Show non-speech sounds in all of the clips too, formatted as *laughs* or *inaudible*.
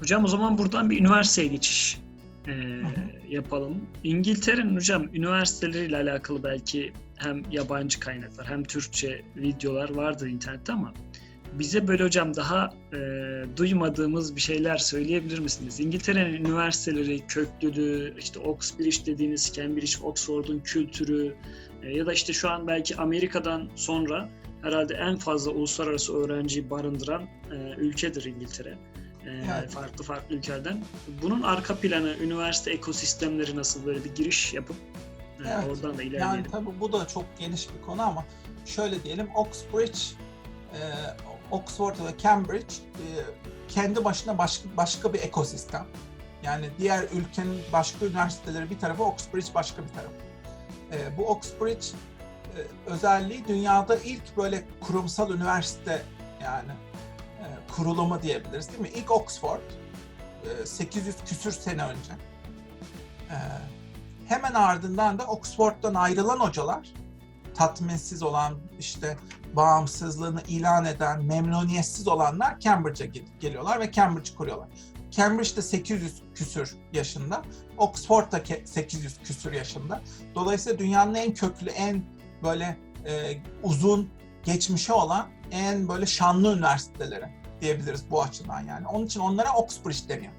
Hocam o zaman buradan bir üniversiteye geçiş e, yapalım. İngiltere'nin hocam üniversiteleriyle alakalı belki hem yabancı kaynaklar hem Türkçe videolar vardı internette ama bize böyle hocam daha e, duymadığımız bir şeyler söyleyebilir misiniz? İngiltere'nin üniversiteleri, köklülüğü, işte Oxbridge dediğiniz Cambridge, Oxford'un kültürü e, ya da işte şu an belki Amerika'dan sonra herhalde en fazla uluslararası öğrenciyi barındıran e, ülkedir İngiltere. E, Evet. farklı farklı ülkelerden. Bunun arka planı, üniversite ekosistemleri nasıl böyle bir giriş yapıp e, Evet. oradan da ilerleyelim. Yani tabii bu da çok geniş bir konu ama şöyle diyelim Oxbridge, e, Oxford ve Cambridge e, kendi başına başka, başka bir ekosistem. Yani diğer ülkenin başka üniversiteleri bir tarafı, Oxbridge başka bir tarafı. E, bu Oxbridge e, özelliği dünyada ilk böyle kurumsal üniversite yani kurulumu diyebiliriz değil mi? İlk Oxford e, 800 küsür sene önce. Hemen ardından da Oxford'dan ayrılan hocalar tatminsiz olan işte bağımsızlığını ilan eden memnuniyetsiz olanlar Cambridge'e gel- geliyorlar ve Cambridge kuruyorlar. Cambridge de 800 küsür yaşında, Oxford da ke- 800 küsür yaşında. Dolayısıyla dünyanın en köklü, en böyle e, uzun geçmişi olan en böyle şanlı üniversiteleri diyebiliriz bu açıdan yani. Onun için onlara Oxbridge deniyor.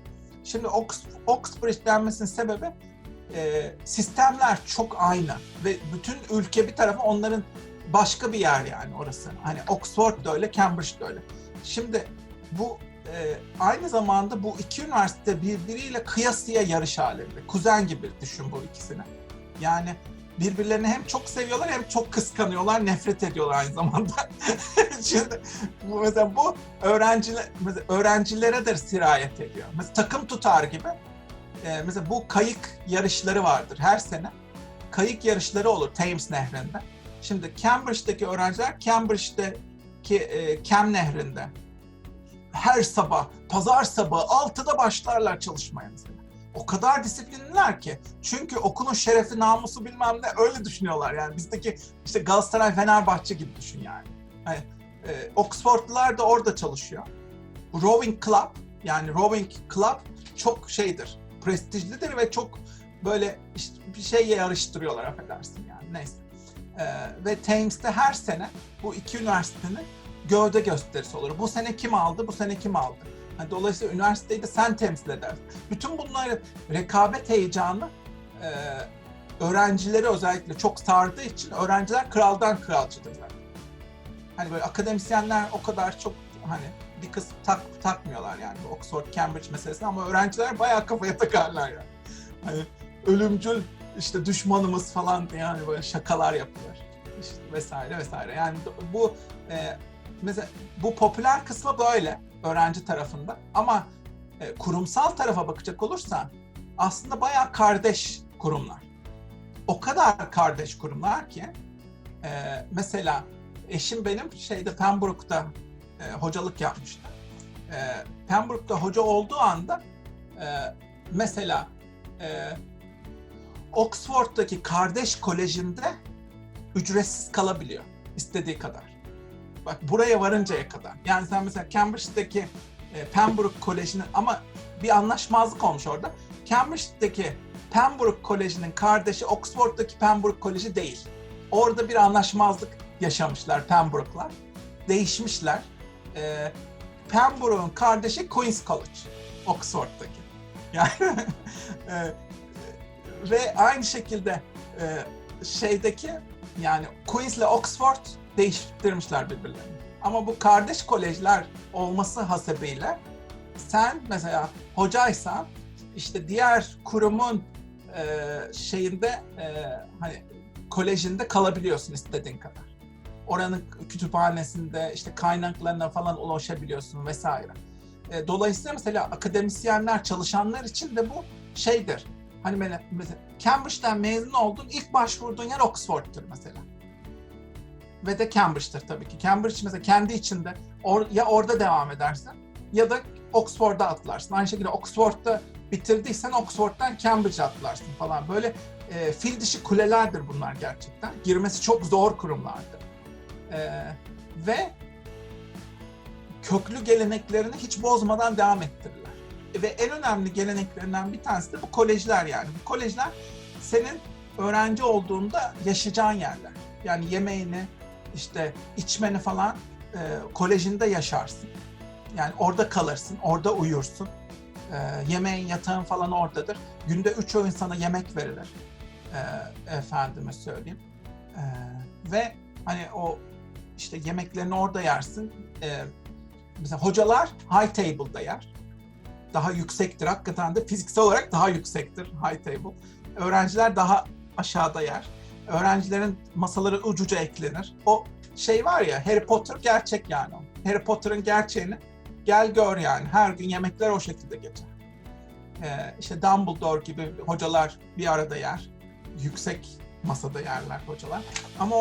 Şimdi Ox, Oxbridge denmesinin sebebi e, sistemler çok aynı ve bütün ülke bir tarafı onların başka bir yer yani orası. Hani Oxford da öyle, Cambridge de öyle. Şimdi bu e, aynı zamanda bu iki üniversite birbiriyle kıyasıya yarış halinde. Kuzen gibi düşün bu ikisini. Yani birbirlerini hem çok seviyorlar hem çok kıskanıyorlar, nefret ediyorlar aynı zamanda. *laughs* Şimdi bu mesela bu öğrenciler mesela öğrencilere de sirayet ediyor. Mesela takım tutar gibi. E, mesela bu kayık yarışları vardır her sene. Kayık yarışları olur Thames Nehri'nde. Şimdi Cambridge'deki öğrenciler Cambridge'deki e, Cam Nehri'nde her sabah, pazar sabahı 6'da başlarlar çalışmaya mesela. O kadar disiplinliler ki. Çünkü okulun şerefi, namusu bilmem ne öyle düşünüyorlar yani. Bizdeki işte Galatasaray, Fenerbahçe gibi düşün yani. Hani, e, Oxfordlular da orada çalışıyor. Rowing Club, yani Rowing Club çok şeydir, prestijlidir ve çok böyle işte bir şey yarıştırıyorlar affedersin yani neyse. Ee, ve Thames'te her sene bu iki üniversitenin gövde gösterisi olur. Bu sene kim aldı, bu sene kim aldı. Yani dolayısıyla üniversiteyi de sen temsil edersin. Bütün bunları rekabet heyecanı e, öğrencileri özellikle çok sardığı için öğrenciler kraldan kralcıdır zaten. Hani böyle akademisyenler o kadar çok hani bir kısmı tak, takmıyorlar yani Oxford Cambridge meselesini ama öğrenciler bayağı kafaya takarlar yani. Hani ölümcül işte düşmanımız falan yani böyle şakalar yapılır. İşte vesaire vesaire. Yani bu e, mesela bu popüler kısmı böyle öğrenci tarafında ama e, kurumsal tarafa bakacak olursan aslında bayağı kardeş kurumlar. O kadar kardeş kurumlar ki e, mesela eşim benim şeyde Pembroke'da e, hocalık yapmıştı. E, Pembroke'da hoca olduğu anda e, mesela e, Oxford'daki kardeş kolejinde ücretsiz kalabiliyor istediği kadar. Bak buraya varıncaya kadar. Yani sen mesela Cambridge'deki e, Pembroke Koleji'nin ama bir anlaşmazlık olmuş orada. Cambridge'deki Pembroke Koleji'nin kardeşi Oxford'daki Pembroke Koleji değil. Orada bir anlaşmazlık yaşamışlar Pembroke'lar. Değişmişler. E, Pembroke'un kardeşi Queen's College. Oxford'daki. Yani *laughs* e, ve aynı şekilde e, şeydeki yani Queen's ile Oxford değiştirmişler birbirlerini. Ama bu kardeş kolejler olması hasebiyle sen mesela hocaysan işte diğer kurumun e, şeyinde e, hani kolejinde kalabiliyorsun istediğin kadar. Oranın kütüphanesinde işte kaynaklarına falan ulaşabiliyorsun vesaire. E, dolayısıyla mesela akademisyenler, çalışanlar için de bu şeydir. Hani mesela, Cambridge'den mezun oldun, ilk başvurduğun yer Oxford'tur mesela. Ve de Cambridge'tir tabii ki. Cambridge mesela kendi içinde or, ya orada devam edersin ya da Oxford'a atlarsın. Aynı şekilde Oxford'da bitirdiysen Oxford'dan Cambridge atlarsın falan. Böyle e, fil dişi kulelerdir bunlar gerçekten. Girmesi çok zor kurumlardır. E, ve köklü geleneklerini hiç bozmadan devam ettirirler. Ve en önemli geleneklerinden bir tanesi de bu kolejler yani. Bu kolejler senin öğrenci olduğunda yaşayacağın yerler. Yani yemeğini, işte içmeni falan e, kolejinde yaşarsın. Yani orada kalırsın, orada uyursun. E, yemeğin, yatağın falan oradadır. Günde üç öğün sana yemek verilir. E, efendime söyleyeyim. E, ve hani o işte yemeklerini orada yersin. E, mesela hocalar high table'da yer. Daha yüksektir. Hakikaten de fiziksel olarak daha yüksektir high table. Öğrenciler daha aşağıda yer. Öğrencilerin masaları ucuca eklenir. O şey var ya Harry Potter gerçek yani. Harry Potter'ın gerçeğini gel gör yani. Her gün yemekler o şekilde geçer. Ee, işte Dumbledore gibi hocalar bir arada yer. Yüksek masada yerler hocalar. Ama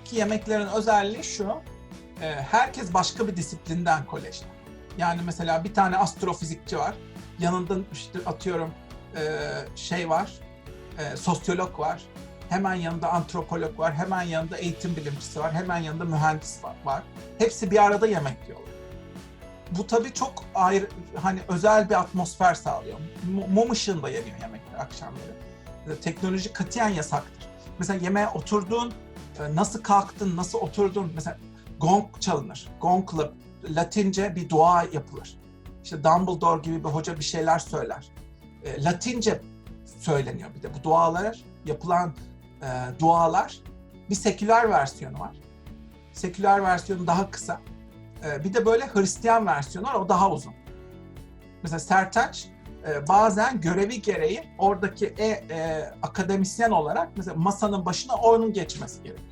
oradaki yemeklerin özelliği şu. e, herkes başka bir disiplinden kolejde. Yani mesela bir tane astrofizikçi var. Yanında işte atıyorum e, şey var. e, sosyolog var. Hemen yanında antropolog var. Hemen yanında eğitim bilimcisi var. Hemen yanında mühendis var. Hepsi bir arada yemek yiyorlar. Bu tabii çok ayrı, hani özel bir atmosfer sağlıyor. Mu- Mum ışığında yeniyor yemekler akşamları. Teknoloji katiyen yasaktır. Mesela yemeğe oturduğun, nasıl kalktın, nasıl oturdun, mesela gong çalınır. Gongla Latince bir dua yapılır. İşte Dumbledore gibi bir hoca bir şeyler söyler. E, Latince söyleniyor bir de bu dualar yapılan e, dualar bir seküler versiyonu var. Seküler versiyonu daha kısa. E, bir de böyle Hristiyan versiyonu var o daha uzun. Mesela Sertaç e, bazen görevi gereği oradaki e, e, akademisyen olarak mesela masanın başına onun geçmesi gerekiyor.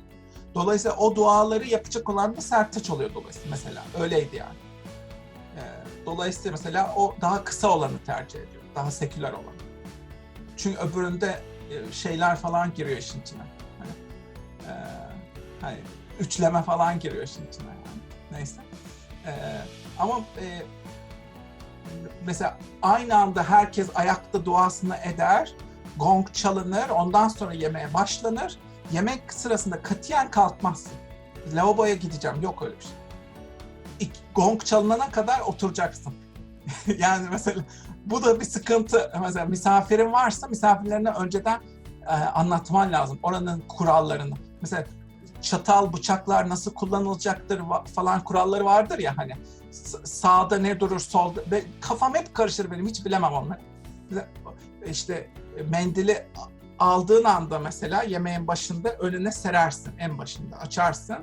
Dolayısıyla o duaları yapacak olan da Sertaç oluyor dolayısıyla mesela. Öyleydi yani. E, dolayısıyla mesela o daha kısa olanı tercih ediyor. Daha seküler olanı. Çünkü öbüründe e, şeyler falan giriyor işin içine. Hani, e, hani üçleme falan giriyor işin içine yani. Neyse. E, ama e, mesela aynı anda herkes ayakta duasını eder, gong çalınır, ondan sonra yemeğe başlanır. Yemek sırasında katiyen kalkmazsın. Lavaboya gideceğim, yok öyle bir şey. Gong çalınana kadar oturacaksın. *laughs* yani mesela bu da bir sıkıntı. Mesela misafirin varsa misafirlerine önceden e, anlatman lazım oranın kurallarını. Mesela çatal, bıçaklar nasıl kullanılacaktır falan kuralları vardır ya hani sağda ne durur, solda. Ve kafam hep karışır benim, hiç bilemem onları. İşte mendili aldığın anda mesela yemeğin başında önüne serersin en başında. Açarsın,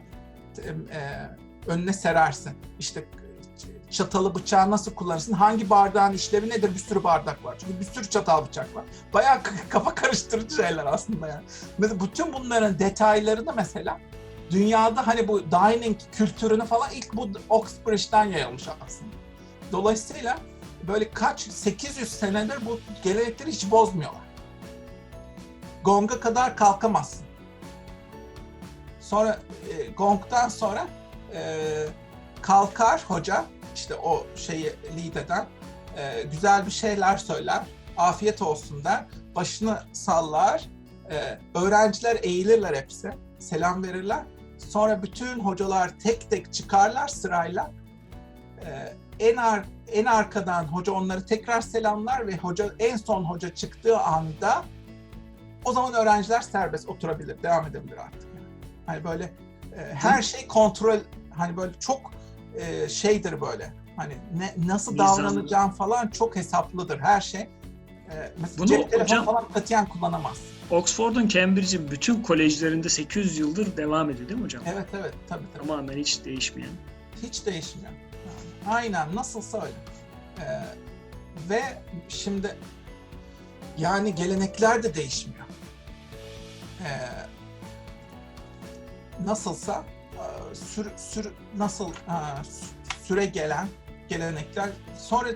e, önüne serersin. İşte çatalı bıçağı nasıl kullanırsın? Hangi bardağın işlevi nedir? Bir sürü bardak var. Çünkü bir sürü çatal bıçak var. Bayağı *laughs* kafa karıştırıcı şeyler aslında yani. Mesela bütün bunların detaylarını mesela dünyada hani bu dining kültürünü falan ilk bu Oxbridge'den yayılmış aslında. Dolayısıyla böyle kaç 800 senedir bu gelenekleri hiç bozmuyorlar. Gonga kadar kalkamazsın. Sonra e, gongdan sonra e, kalkar hoca işte o şeyi lead eden e, güzel bir şeyler söyler. Afiyet olsun der. Başını sallar. E, öğrenciler eğilirler hepsi. Selam verirler. Sonra bütün hocalar tek tek çıkarlar sırayla. E, en ar en arkadan hoca onları tekrar selamlar ve hoca en son hoca çıktığı anda o zaman öğrenciler serbest oturabilir, devam edebilir artık. Hani böyle e, her şey kontrol hani böyle çok e, şeydir böyle. Hani ne, nasıl Nizamlı. davranacağın falan çok hesaplıdır her şey. E, mesela Bunu cep telefonu hocam- falan katiyen kullanamaz. Oxford'un Cambridge'in bütün kolejlerinde 800 yıldır devam ediyor değil mi hocam? Evet evet tabii tabii. Tamamen hiç değişmeyen. Hiç değişmiyor. Aynen nasılsa öyle. Ee, ve şimdi yani gelenekler de değişmiyor. Ee, nasılsa e, sür, sür, nasıl e, süre gelen gelenekler sonra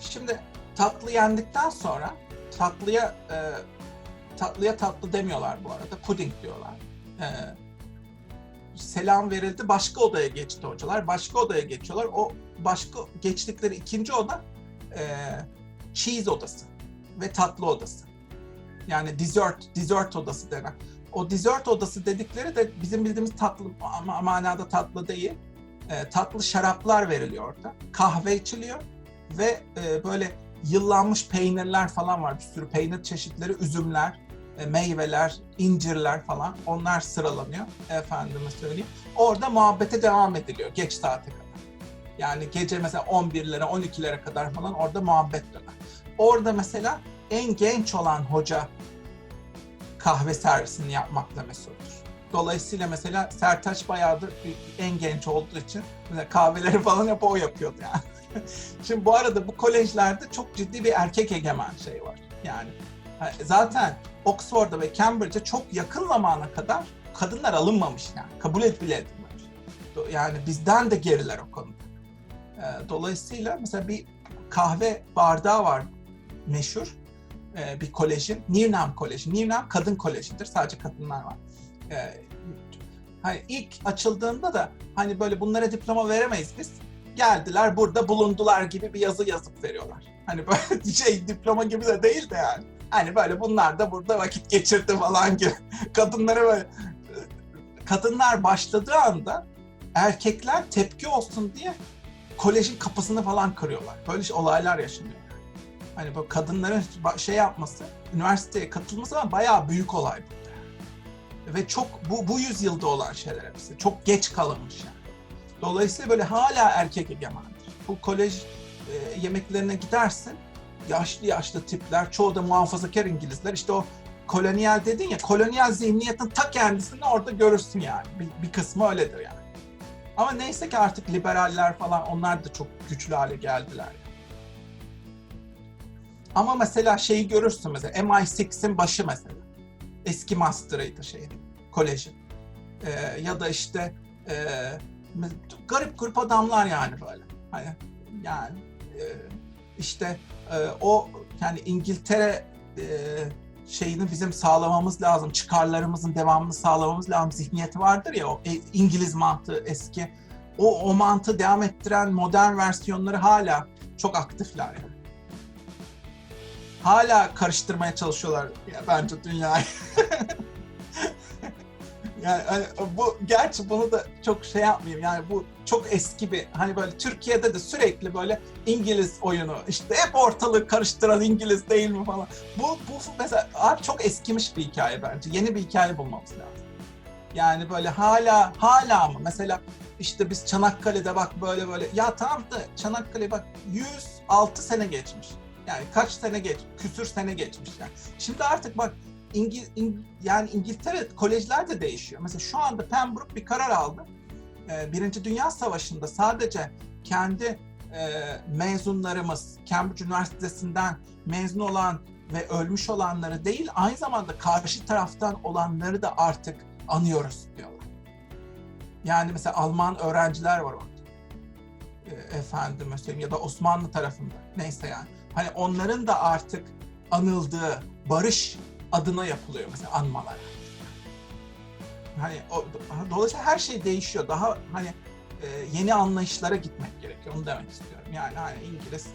şimdi tatlı yendikten sonra tatlıya e, tatlıya tatlı demiyorlar bu arada puding diyorlar. Ee, selam verildi. Başka odaya geçti hocalar. Başka odaya geçiyorlar. O başka geçtikleri ikinci oda e, cheese odası. ve tatlı odası. Yani dessert, dessert odası denen. O dessert odası dedikleri de bizim bildiğimiz tatlı ama manada tatlı değil. E, tatlı şaraplar veriliyor orada. Kahve içiliyor ve e, böyle yıllanmış peynirler falan var. Bir sürü peynir çeşitleri, üzümler, e, meyveler, incirler falan. Onlar sıralanıyor. Efendime söyleyeyim. Orada muhabbete devam ediliyor geç saate kadar. Yani gece mesela 11'lere, 12'lere kadar falan orada muhabbet döner. Orada mesela en genç olan hoca kahve servisini yapmakla mesuldur. Dolayısıyla mesela Sertaç bayağıdır en genç olduğu için kahveleri *laughs* falan hep o yapıyordu yani. *laughs* Şimdi bu arada bu kolejlerde çok ciddi bir erkek egemen şey var. Yani zaten Oxford'a ve Cambridge'e çok yakın zamana kadar kadınlar alınmamış yani. Kabul et bile edilmemiş. Yani bizden de geriler o konuda. Ee, Dolayısıyla mesela bir kahve bardağı var meşhur e, bir kolejin. Newnham Koleji. Newnham kadın kolejidir. Sadece kadınlar var. Ee, hani ilk açıldığında da hani böyle bunlara diploma veremeyiz biz. Geldiler burada bulundular gibi bir yazı yazıp veriyorlar. Hani böyle *laughs* şey diploma gibi de değil de yani. Hani böyle bunlar da burada vakit geçirdi falan gibi. *laughs* Kadınlara böyle kadınlar başladığı anda erkekler tepki olsun diye kolejin kapısını falan kırıyorlar. Böyle olaylar yaşanıyor. Hani bu kadınların şey yapması, üniversiteye katılması ama bayağı büyük olay bu. Ve çok bu, bu yüzyılda olan şeyler hepsi. Çok geç kalınmış yani. Dolayısıyla böyle hala erkek egemendir. Bu kolej e, yemeklerine gidersin, yaşlı yaşlı tipler, çoğu da muhafazakar İngilizler. İşte o kolonyal dedin ya, kolonyal zihniyetin ta kendisini orada görürsün yani. Bir, bir kısmı öyledir yani. Ama neyse ki artık liberaller falan onlar da çok güçlü hale geldiler. Ama mesela şeyi görürsün mesela MI6'in başı mesela. Eski master'ıydı şeyin, kolejin. Ee, ya da işte e, garip grup adamlar yani böyle. Hani yani e, işte e, o yani İngiltere e, şeyini bizim sağlamamız lazım, çıkarlarımızın devamını sağlamamız lazım zihniyeti vardır ya o e, İngiliz mantığı eski. O, o mantığı devam ettiren modern versiyonları hala çok aktifler yani. Hala karıştırmaya çalışıyorlar ya bence dünyayı. *laughs* yani hani bu gerçi bunu da çok şey yapmayayım yani bu çok eski bir hani böyle Türkiye'de de sürekli böyle İngiliz oyunu işte hep ortalığı karıştıran İngiliz değil mi falan. Bu, bu mesela abi çok eskimiş bir hikaye bence. Yeni bir hikaye bulmamız lazım. Yani böyle hala hala mı? Mesela işte biz Çanakkale'de bak böyle böyle ya tamam da Çanakkale bak 106 sene geçmiş. Yani kaç sene geç, küsür sene geçmiş yani. Şimdi artık bak İngil, İng- yani İngiltere kolejler de değişiyor. Mesela şu anda Pembroke bir karar aldı. Ee, Birinci Dünya Savaşı'nda sadece kendi e, mezunlarımız, Cambridge Üniversitesi'nden mezun olan ve ölmüş olanları değil, aynı zamanda karşı taraftan olanları da artık anıyoruz diyorlar. Yani mesela Alman öğrenciler var orada. E, efendime söyleyeyim ya da Osmanlı tarafında. Neyse yani. Hani onların da artık anıldığı barış adına yapılıyor mesela anmalar. Hani o, dolayısıyla her şey değişiyor. Daha hani e, yeni anlayışlara gitmek gerekiyor. Onu demek istiyorum. Yani hani İngiliz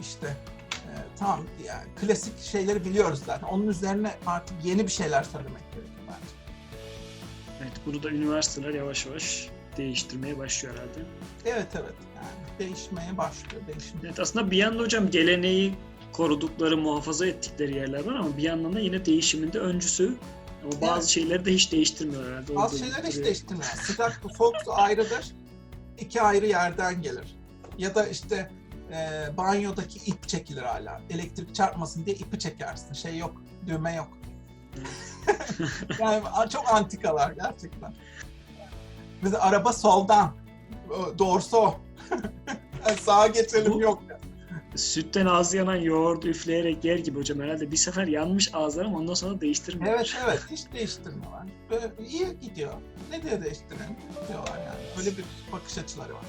işte e, tamam yani klasik şeyleri biliyoruz zaten. Onun üzerine artık yeni bir şeyler söylemek gerekiyor bence. Evet, bunu da üniversiteler yavaş yavaş değiştirmeye başlıyor herhalde. Evet evet yani değişmeye başlıyor. Değişim. Evet aslında bir yandan hocam geleneği korudukları, muhafaza ettikleri yerler var ama bir yandan da yine değişiminde öncüsü. Ama bazı Evet. şeyleri de hiç değiştirmiyor herhalde. Bazı Orada şeyler hiç değiştirmiyor. Sıcak fox ayrıdır. iki ayrı yerden gelir. Ya da işte e, banyodaki ip çekilir hala. Elektrik çarpmasın diye ipi çekersin. Şey yok, düğme yok. *laughs* yani çok antikalar gerçekten. Mesela araba soldan, dorso, *laughs* sağa geçelim Bu, yok. Sütten ağzı yanan yoğurdu üfleyerek yer gibi hocam herhalde bir sefer yanmış ağızlarım ondan sonra değiştirmiyor. Evet evet hiç değiştirme var. Böyle iyi gidiyor. Ne diye değiştirelim diyorlar yani. Böyle bir bakış açıları var.